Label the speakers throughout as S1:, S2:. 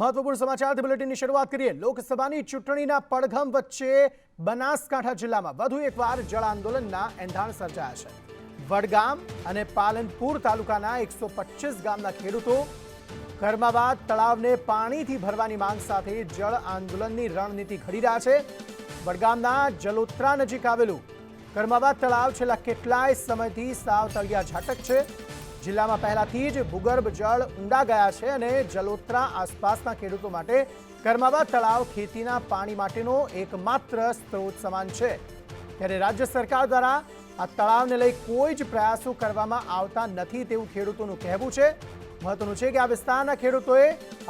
S1: મહત્વપૂર્ણ સમાચારથી બુલેટિનની શરૂઆત કરીએ. લોકસભાની ચૂંટણીના પડઘમ વચ્ચે બનાસકાંઠા જિલ્લામાં વધુ એકવાર જળ આંદોલનના એંધાણ સર્જાયા છે. વડગામ અને પાલનપુર તાલુકાના એકસો ગામના ખેડૂતો કર્માબાદ તળાવને પાણીથી ભરવાની માંગ સાથે જળ આંદોલનની રણનીતિ ઘડી રહ્યા છે. વડગામના જલોત્રા નજીક આવેલું કર્માબાદ તળાવ છેલ્લા કેટલાય સમયથી સાવ તળિયા ઝાટક છે. જિલ્લામાં પહેલાથી જ ભૂગર્ભ જળ ઊંડા ગયા છે અને જલોત્રા આસપાસના ખેડૂતો માટે કર્માબાદ તળાવ, ખેતીના પાણી માટેનો એકમાત્ર સ્ત્રોત સમાન છે. ત્યારે રાજ્ય સરકાર દ્વારા આ તળાવને લઈ કોઈ જ પ્રયાસો કરવામાં આવતા નથી તેવું ખેડૂતોનું કહેવું છે. મહત્વનું છે કે આ વિસ્તારના ખેડૂતોએ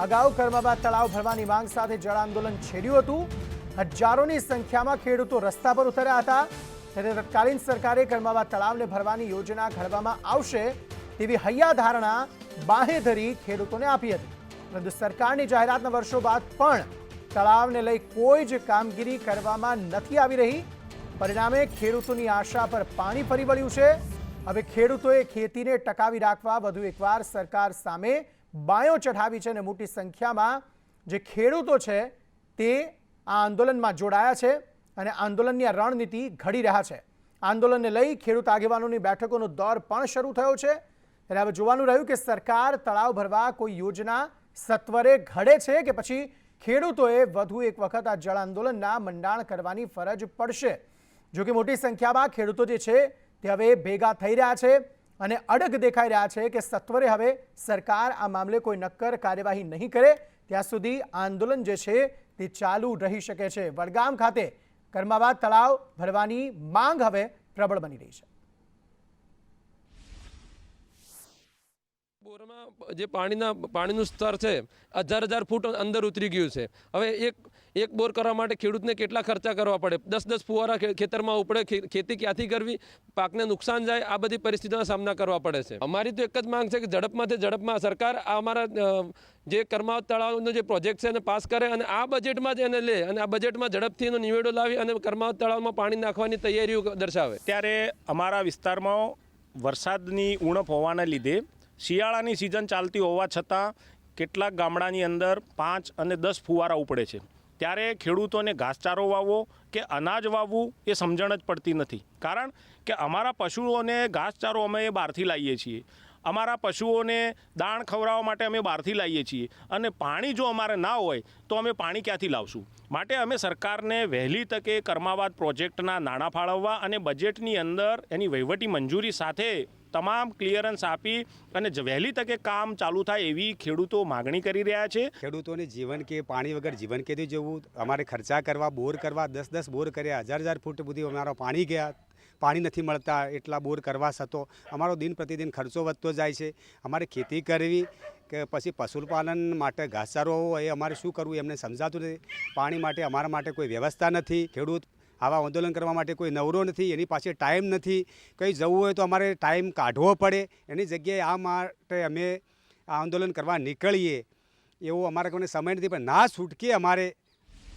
S1: અગાઉ કરમાબા તળાવ ભરવાની માંગ સાથે જળ આંદોલન છેડ્યું હતું. હજારોની સંખ્યામાં ખેડૂતો રસ્તા પર ઉતર્યા હતા. ત્યારે તત્કાલીન સરકારે કરમાબા તળાવને ભરવાની યોજના ઘડવામાં આવશે તેવી હૈયા ધારણા બાહેધરી ખેડૂતોને આપી હતી. પરંતુ સરકારની જાહેરાતના વર્ષો બાદ પણ તળાવને લઈ કોઈ જ કામગીરી કરવામાં નથી આવી રહી. પરિણામે ખેડૂતોની આશા પર પાણી ફરી વળ્યું છે. હવે ખેડૂતોએ ખેતીને ટકાવી રાખવા વધુ એકવાર સરકાર સામે બાયો ચઢાવી છે અને મોટી સંખ્યામાં જે ખેડૂતો છે તે આ આંદોલનમાં જોડાયા છે અને આંદોલનની આ રણનીતિ ઘડી રહ્યા છે. આંદોલનને લઈ ખેડૂત આગેવાનોની બેઠકોનો દોર પણ શરૂ થયો છે. ત્યારે હવે જોવાનું રહ્યું કે સરકાર તળાવ ભરવા કોઈ યોજના સત્વરે ઘડે છે કે પછી ખેડૂતોએ વધુ એક વખત આ જળ આંદોલનના મંડાણ કરવાની ફરજ પડશે? જો કે મોટી સંખ્યામાં ખેડૂતો જે છે તે હવે ભેગા થઈ રહ્યા છે અને અડગ દેખાઈ રહ્યા છે કે સત્વરે હવે સરકાર આ મામલે કોઈ નક્કર કાર્યવાહી નહીં કરે. ત્યાં સુધી આંદોલન જે છે તે ચાલુ રહી શકે છે. વડગામ ખાતે કર્માબાદ તળાવ ભરવાની માંગ હવે પ્રબળ બની રહી છે.
S2: બોરમાં જે પાણીના, પાણીનું સ્તર છે, હજાર હજાર ફૂટ અંદર ઉતરી ગયું છે. હવે એક એક બોર કરવા માટે ખેડૂતને કેટલા ખર્ચા કરવા પડે? દસ દસ ફુવારા ખેતરમાં ઉપડે ખેતી ક્યાંથી કરવી? પાકને નુકસાન જાય, આ બધી પરિસ્થિતિનો સામના કરવા પડે છે. અમારી તો એક જ માંગ છે કે ઝડપમાંથી ઝડપમાં સરકાર આ અમારા જે કર્માવત તળાવનો જે પ્રોજેક્ટ છે એને પાસ કરે અને આ બજેટમાં જ એને લે અને આ બજેટમાં ઝડપથી એનો નિવેડો લાવી અને કર્માવત તળાવમાં પાણી નાખવાની તૈયારીઓ દર્શાવે.
S3: ત્યારે અમારા વિસ્તારમાં વરસાદની ઉણપ હોવાના લીધે શિયાળાની સિઝન ચાલતી હોવા છતાં કેટલાક ગામડાની અંદર પાંચ અને દસ ફુવારા ઉપડે છે. ત્યારે ખેડૂતોને ઘાસચારો વાવવો કે અનાજ વાવવું એ સમજણ જ પડતી નથી. કારણ કે અમારા પશુઓને ઘાસચારો અમે બહારથી લાવીએ છીએ. અમારા પશુઓને દાણ ખવડાવવા માટે અમે બહારથી લાવીએ છીએ અને પાણી જો અમારે ના હોય તો અમે પાણી ક્યાંથી લાવશું? માટે અમે સરકારને વહેલી તકે કર્માવાદ પ્રોજેક્ટના નાણાં ફાળવવા અને બજેટની અંદર એની વહીવટી મંજૂરી સાથે તમામ ક્લિયરન્સ આપી અને વહેલી તકે કામ ચાલુ થાય એવી ખેડૂતો માગણી કરી રહ્યા છે.
S4: ખેડૂતોને જીવન કે પાણી વગર જીવન કેથી જવું અમારે ખર્ચા કરવા, બોર કરવા, દસ દસ બોર કર્યા, હજાર હજાર ફૂટ સુધી અમારો પાણી ગયા, પાણી નથી મળતા, એટલા બોર કરવા છતો અમારો દિન પ્રતિદિન ખર્ચો વધતો જાય છે. અમારે ખેતી કરવી કે પછી પશુપાલન માટે ઘાસચારો એ અમારે શું કરવું, એમને સમજાતું નથી. પાણી માટે, અમારા માટે કોઈ વ્યવસ્થા નથી. ખેડૂત આવા આંદોલન કરવા માટે કોઈ નવરો નથી, એની પાસે ટાઈમ નથી. કંઈ જવું હોય તો અમારે ટાઈમ કાઢવો પડે. એની જગ્યાએ આ માટે અમે આ આંદોલન કરવા નીકળીએ. એવો અમારા કોઈને સમય નથી, પણ ના છૂટકે અમારે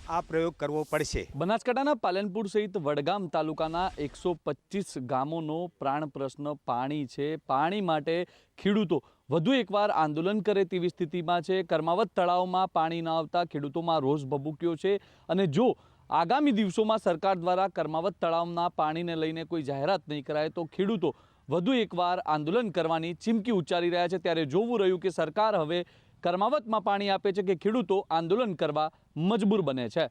S4: આ પ્રયોગ કરવો પડશે.
S5: બનાસકાંઠાના પાલનપુર સહિત વડગામ તાલુકાના એકસો પચીસ ગામોનો પ્રાણ પ્રશ્ન પાણી છે. પાણી માટે ખેડૂતો વધુ એકવાર આંદોલન કરે તેવી સ્થિતિમાં છે. કર્માવત તળાવમાં પાણી ન આવતા ખેડૂતોમાં રોષ ભભૂક્યો છે. અને જો આગામી દિવસોમાં સરકાર દ્વારા કર્માવત તળાવના પાણીને લઈને કોઈ જાહેરાત નહીં કરાય તો ખેડૂતો વધુ એકવાર આંદોલન કરવાની ચીમકી ઉચ્ચારી રહ્યા છે. ત્યારે જોવું રહ્યું કે સરકાર હવે કર્માવતમાં પાણી આપે છે કે ખેડૂતો આંદોલન કરવા મજબૂર બને છે.